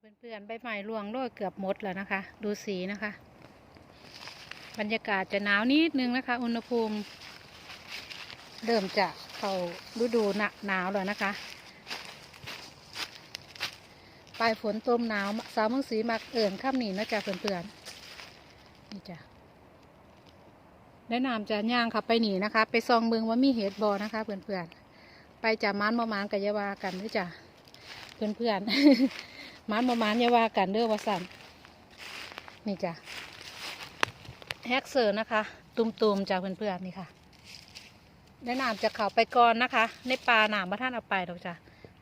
เพื่อนๆใบไม้ร่วงโรยเกือบหมดแล้วนะคะ ดูสีนะคะ บรรยากาศจะหนาวนิดนึงนะคะ อุณหภูมิ เริ่มจะเข้าฤดูหนะหนาวแล้วนะคะปลายฝนต้มหนาวสาวเมืองสีมักเอิ่นข้ามหนีนะจ๊ะเพื่อนๆนี่จ้ะแนะนำจะย่างขับไปหนีนะคะ ไปซองเมืองว่ามีเห็ดบอนะคะเพื่อนๆไปจามันมามานกับยาวากันด้วยจ้ะเพื่อนๆ มันประมาณอยาว่ากันเด้อว่าสั่นนี่จ้ะแฮกเซอร์นะคะ ตุ่มๆจากเพื่อนๆนี่ค่ะแนะนำจะเข้าไปก่อนนะคะ ในป่าหนามพระท่านเอาไปดอกจ้ะ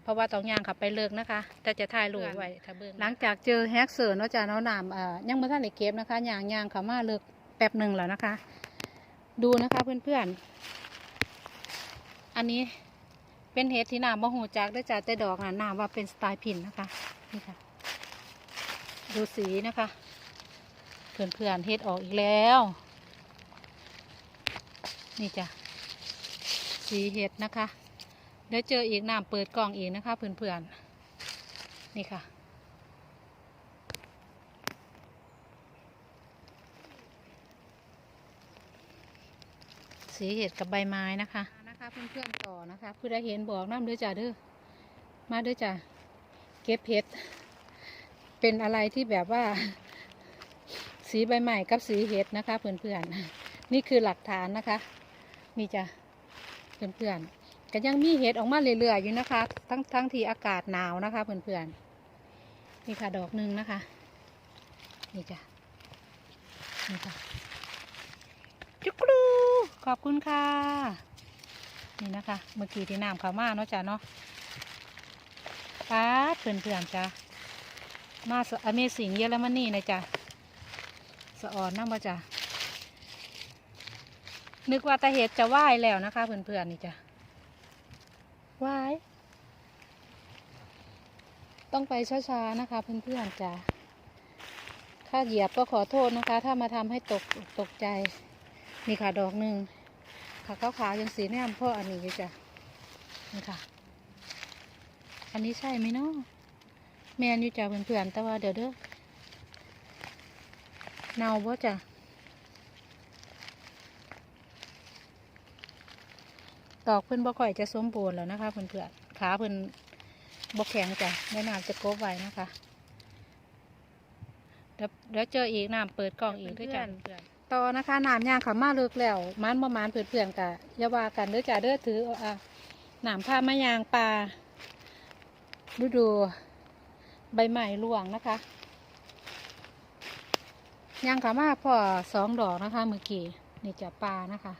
เพราะว่าต้องย่างขับไปเลิกนะคะ แต่จะถ่ายรูปไว้ถ้าเบิ่งหลังจากเจอแฮกเซอร์เนาะจ้ะเนาะหนามอ่ายังไม่ท่านได้เก็บนะคะย่างย่างเขามาเลิกแป๊บหนึ่งแล้วนะคะ ดูนะคะเพื่อนๆอันนี้เป็นเห็ดที่หนามมะหูจักได้อจ้ะแต่ดอกน่ะหนามว่าเป็นสไตล์พินนะคะ นี่ค่ะ ดูสีนะคะ เพื่อนๆเฮ็ดออกอีกแล้ว นี่จ้ะ สีเห็ดนะคะ เดี๋ยวเจออีกน้ำเปิดกล่องอีกนะคะ เพื่อนๆ นี่ค่ะสีเห็ดกับใบไม้นะคะ นะคะเพื่อนๆต่อนะคะผู้ใดเห็นบอกน้ำเด้อจ้าเด้อมาเด้อจ้า เก็บเห็ดเป็นอะไรที่แบบว่า สีใบใหม่กับสีเห็ดนะคะ เพื่อนๆนี่คือหลักฐานนะคะ นี่จ้ะเพื่อนๆก็ยังมีเห็ดออกมาเรื่อยๆอยู่นะคะ ทั้งทั้งที่อากาศหนาวนะคะ เพื่อนๆนี่ค่ะดอกหนึ่งนะคะ นี่จ้ะนี่ค่ะจุกรูขอบคุณค่ะ นี่นะคะ เมื่อกี้ที่น้ำเขามาเนาะจ้ะเนาะ ป้าดเพื่อนๆจ้ะมาสอเมสิงเยอรมนีนะจ๊ะสะอ่อนน้ำบ่จ้ะนึกว่าตาเห็ดจะไหวแล้วนะคะ เพื่อนๆนี่จ้ะไหวต้องไปช้าๆนะคะ เพื่อนๆจ้ะถ้าเหยียบก็ขอโทษนะคะ ถ้ามาทำให้ตกตกใจนี่ค่ะดอกหนึ่งขาขาวๆยังสีแนมพ่ออันนี้อยู่จ้ะนี่ค่ะ อันนี้ใช่ไหมเนาะแม่นอยู่จ้ะเพื่อนๆแต่ว่าเดี๋ยวเด้อเนาบ่จ้ะตอกเพิ่นบ่ค่อยจะสมบูรณ์แล้วนะคะเพื่อนๆขาเพิ่นบ่แข็งจ้ะแม่น้ำจะโกบไว้นะคะเดี๋ยวเดี๋ยวเจออีกน้ำเปิดกล่องอีกด้วยจ้ะต่อนะคะน้ำย่างเขามาเลิกแล้วมันประมาณเพื่อนๆกะอย่าว่ากันเด้อจ้ะเด้อถือเอาอะน้ำผ้ามายางปลา ดูดูใบใหม่ร่วงนะคะย่างขามาพอสองดอกนะคะ เมื่อกี้นี่จะปลานะคะ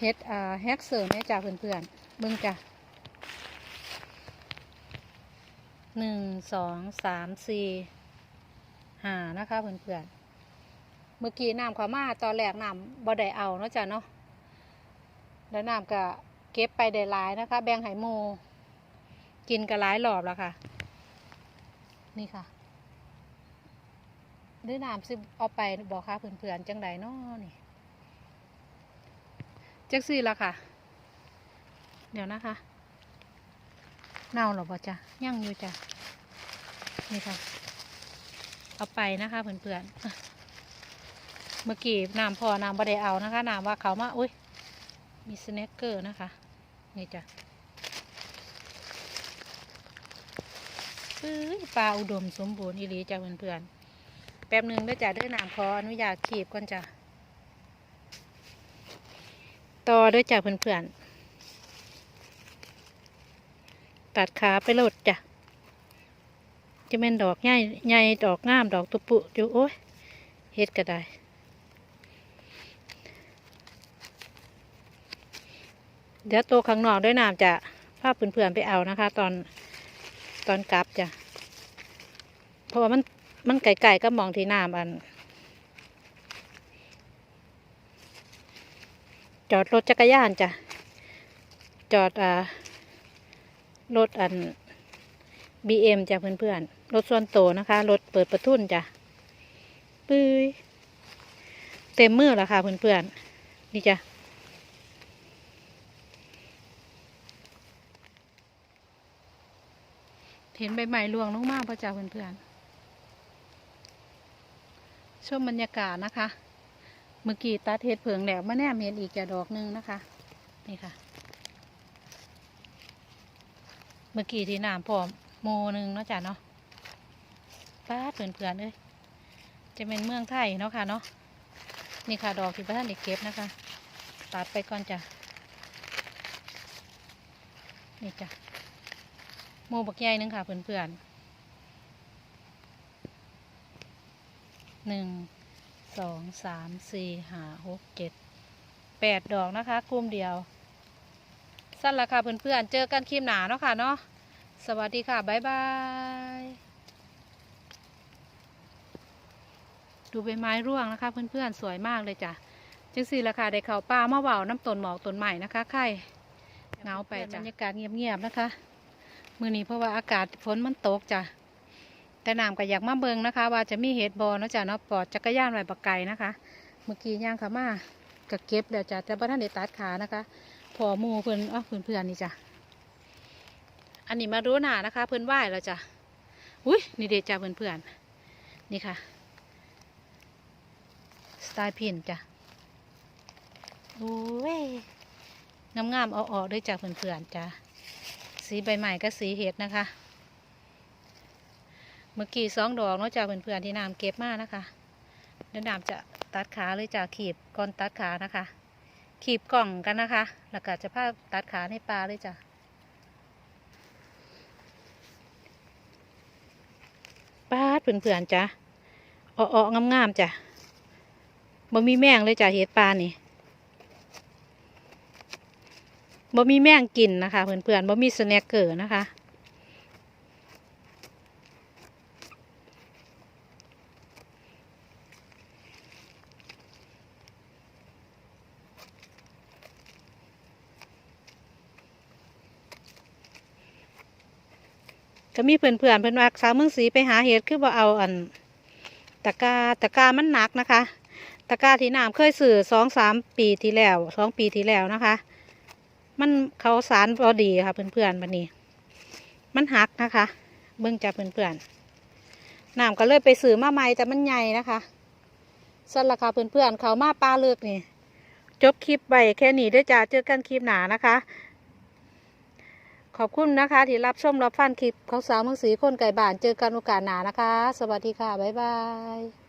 เฮ็ดอ่าแฮกเสริมแม่จ้าเพื่อนๆเบิ่งจ้ะหนึ่งสองสามสี่ห้านะคะเพื่อนๆเมื่อกี้น้ำขามาตอนแรกน้ำบ่ได้เอาเนาะจ้ะเนาะ แล้วน้ำก็เก็บไปได้หลายนะคะ แบ่งให้หมูกินก็หลายรอบแล้วค่ะ นี่ค่ะด้วยน้ำซิเอาไปบอกค่ะเพื่อนๆจังใดนาะนี่จักซี่ละค่ะ เดี๋ยวนะคะ เน่าหรอบ่จ้ะย่างอยู่จ้ะนี่ค่ะ เอาไปนะคะเพื่อนๆอะเมื่อกี้น้ำพอน้ำบ่ได้เอานะคะน้ำว่าเขามาอุ้ย มีสแน็คเกอร์นะคะ นี่จ้ะเอ้ยปลาอุดมสมบูรณ์อีหลีจ้ะเพื่อนๆ แป๊บหนึ่งด้อจ้ะด้อน้ำขออนุญาตขีบก่อนจ้ะ ต่อด้วยจ้ะเพื่อนๆ ตัดขาไปโหลดจ้ะ จะเป็นดอกใหญ่ใหญ่ดอกงามดอกตุปุอยู่โอ้ยเฮ็ดก็ได้ เดี๋ยวตัวข้างนอกด้วยน้ำจะพาเพื่อนๆไปเอานะคะ ตอนตอนกลับจ้ะเพราะว่ามันมันไก่ๆก็มองที่น้ำอัน จอดรถจักรยานจ้ะจอดอ่ารถอันบีเอ็มจ้ะเพื่อนๆรถส่วนโตวนะคะ รถเปิดประทุนจ้ะปื้ยเต็มมือแล้วค่ะเพื่อนๆนี่จ้ะ เห็นใบไม้ร่วงลงมาพระจ้าเพื่อนๆชมบรรยากาศนะคะ เมื่อกี้ตัดเห็ดเผิงแล้วมาแนมเห็นอีกจะดอกหนึงนะคะ นี่ค่ะ เมื่อกี้ที่น้ำพร้อมโมหนึงเนาะจ้ะเนาะป้าดเพื่อนๆเอ้ยจะเป็นเมืองไทยเนาะค่ะเนาะนี่ค่ะดอกที่พระท่านได้เก็บนะคะตัดไปก่อนจ้ะนี่จ้ะ โมบักใหญ่หนึงค่ะเพื่อนๆหนึ่งสองสามสี่ห้าหกเจ็ดแปดดอกนะคะกลุ่มเดียว สั้นละค่ะเพื่อนๆเจอกันคลิปหนาเนาะค่ะเนาะสวัสดีค่ะบ๊ายบายดูใบไม้ร่วงนะคะเพื่อนๆสวยมากเลยจ้ะจังสี่ละค่ะได้เข่าป่ามาเว่าน้ำต้นหมอกต้นใหม่นะคะไข่เงาไปจ้ะบรรยากาศเงียบๆนะคะ มือนี้เพราะว่าอากาศฝนมันตกจ้ะแต่น้ำก็อยากมาเบิงนะคะ ว่าจะมีเห็ดบอเนาะจ้ะเนาะปลอดจักรยานไว้บักไก่นะคะ เมื่อกี้ย่างขามาก็เก็บแล้วจ้ะแต่บ่ท่านได้ตัดขานะคะ พอมูเพื่อนอ๋อเพื่อนเพื่อนนี่จ้ะอันนี้มารู้หนานะคะ เพื่อนไหว้แล้วจ้ะอุ้ยนี่เดจ้ะเพื่อนเพื่อนนี่ค่ะสไตล์พินจ้ะโอ้ยงามๆเอาออกด้วยจ้ะเพื่อนเพื่อนๆจ้ะ สีใบใหม่ก็สีเห็ดนะคะ เมื่อกี้สองดอกเนาะจ้ะเพื่อนเพื่อๆที่น้ำเก็บมานะคะเดี๋ยวน้ำจะตัดขาเลยจ้ะขีบก่อนตัดขานะคะ ขีบกล่องกันนะคะ แล้วก็จะพาตัดขาในปลาเลยจ้ะป้าดเพื่อนๆจ้ะเออๆงามๆจ้ะบ่มีแมงเลยจ้ะเห็ดปลานี่ บ่มีแมงกินนะคะเพื่อนๆบ่มีสแน็คเกอร์นะคะ ก็มีเพื่อนเพื่อนๆเพื่อนว่าสาวเมืองสีไปหาเห็ดคือว่าเอาอันตะกาตะกามันหนักนะคะ ตะกาที่น้ำเคยสื่อสองสามปีที่แล้วสองปีที่แล้วนะคะ มันเขาสารพอดีค่ะเพื่อนเพื่อนๆวันนี้ มันหักนะคะ เบิ่งจากเพื่อนเพื่อนๆน้ำก็เลยไปสื่อมาใหม่แต่มันใหญ่นะคะสั่นราคาเพื่อนเพื่อนๆเขามาปลาเลือกนี่ จบคลิปไปแค่นี้เด้วยจ้าเจอกันคลิปหนานะคะ ขอบคุณนะคะ ที่รับชมรับฟังคลิปของสาวเมืองสีคนไก่บ้านเจอกันโอกาสหนานะคะ สวัสดีค่ะ บ๊ายบาย